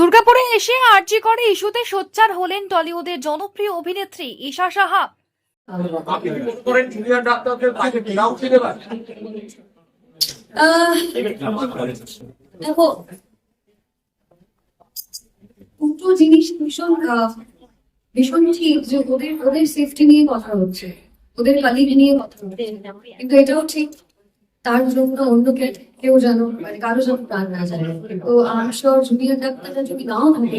দুর্গাপুরে এসে আর্জি করে ইস্যুতে সোচ্চার হলেন টলিউডের জনপ্রিয় অভিনেত্রী ঈশা সাহা। দেখো দুটো জিনিস ভীষণ আহ, ভীষণ ঠিক যে ওদের ওদের সেফটি নিয়ে কথা হচ্ছে ওদের কালিগ নিয়ে কথা হচ্ছে। কিন্তু এটাও ঠিক তার জন্য অন্য কে- কেউ যেন মানে কারও যেন প্রাণ না যায়। তো আমার সব জুনিয়র ডাক্তাররা যদি নাও থাকে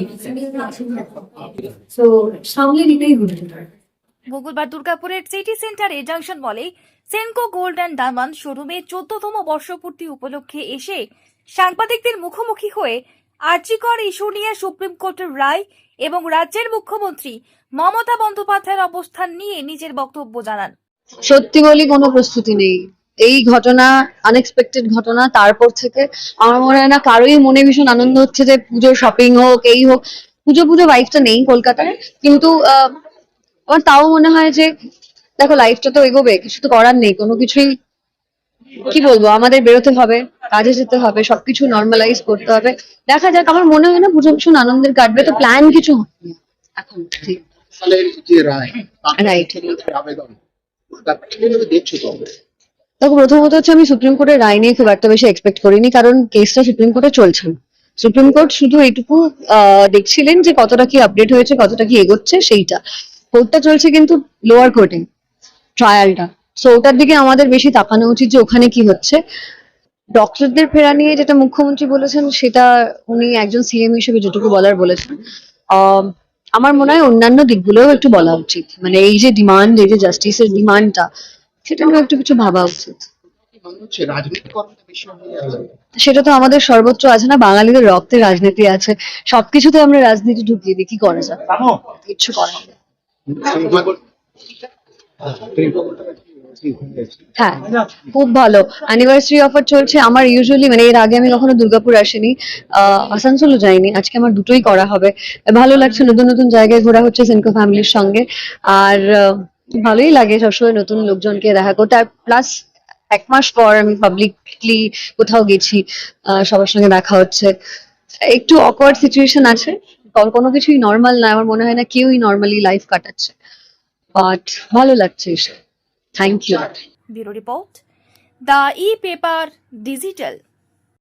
তো সামলে নিতেই হবে। মঙ্গলবার দুর্গাপুরের সিটি সেন্টারে জাংশন মলে সেনকো গোল্ড অ্যান্ড ডায়মন্ড শোরুমে চোদ্দতম বর্ষপূর্তি উপলক্ষে এসে সাংবাদিকদের মুখোমুখি হয়ে আর্জিকর ইস্যু নিয়ে সুপ্রিম কোর্টের রায় এবং রাজ্যের মুখ্যমন্ত্রী মমতা বন্দ্যোপাধ্যায়ের অবস্থান নিয়ে নিজের বক্তব্য জানান। সত্যি বলি কোনো প্রস্তুতি নেই। এই ঘটনা আনএক্সপেক্টেড ঘটনা তারপর থেকে আমার মনে হয় না কারোই মনে ভীষণ আনন্দ হচ্ছে যে পুজো শপিং হোক এই হোক পুজো পুজো লাইফটা নেই কলকাতায় কিন্তু আমার তাও মনে হয় যে দেখো লাইফটা তো এগোবে কিছু তো করার নেই কোনো কিছুই কি বলব আমাদের বেরোতে হবে কাজে যেতে হবে সবকিছু নর্মালাইজ করতে হবে। দেখা যাক আমার মনে হয় না পুজো ভীষণ আনন্দের কাটবে তো প্ল্যান কিছু এখন ঠিক। Right. আবেদন দেখছ তবে দেখো, প্রথমত হচ্ছে আমি সুপ্রিম কোর্টের রায় নিয়ে খুব একটা বেশি এক্সপেক্ট করিনি, কারণ কেসটা সুপ্রিম কোর্টে চলছে সুপ্রিম কোর্ট শুধু এইটুকু দেখছিলেন যে কতটা কি আপডেট হয়েছে, কতটা কি এগোচ্ছে, সেইটা। কোর্টটা চলছে কিন্তু লোয়ার কোর্টে ট্রায়ালটা সো ওটার দিকে আমাদের বেশি তাকানো উচিত যে ওখানে কি হচ্ছে। ডক্টরদের ফেরা নিয়ে যেটা মুখ্যমন্ত্রী বলেছেন, সেটা উনি একজন সিএম হিসেবে যেটুকু বলার বলেছেন। আমার মনে হয় অন্যান্য দিকগুলোও একটু বলা উচিত। মানে এই যে ডিমান্ড এই যে জাস্টিসের ডিমান্ডটা সেটা নিয়ে একটু কিছু ভাবা উচিত। হয়ে সেটা তো আমাদের সর্বোচ্চ আছে না বাঙালিদের রক্তে রাজনীতি আছে। সবকিছুতে আমরা রাজনীতি ঢুকিয়ে দিই কি করা যায়? কিচ্ছু করার হ্যাঁ খুব ভালো। অ্যানিভার্সারি অফার চলছে। আমার ইউজুয়ালি মানে এর আগে আমি কখনো দুর্গাপুর আসিনি। আহ, আসানসোলও যাইনি। আজকে আমার দুটোই করা হবে। ভালো লাগছে নতুন নতুন জায়গায় ঘোরা হচ্ছে সেনকো ফ্যামিলির সঙ্গে। আর ভালোই লাগে সবসময় নতুন লোকজনকে দেখা করতে। আর প্লাস এক মাস পর আমি পাবলিকলি কোথাও গেছি সবার সঙ্গে দেখা হচ্ছে। একটু অকওয়ার্ড সিচুয়েশন আছে। কোনো কিছুই নর্মাল না, আমার মনে হয় না কেউই নর্মালি লাইফ কাটাচ্ছে। বাট ভালো লাগছে thank you bureau report. The e paper digital.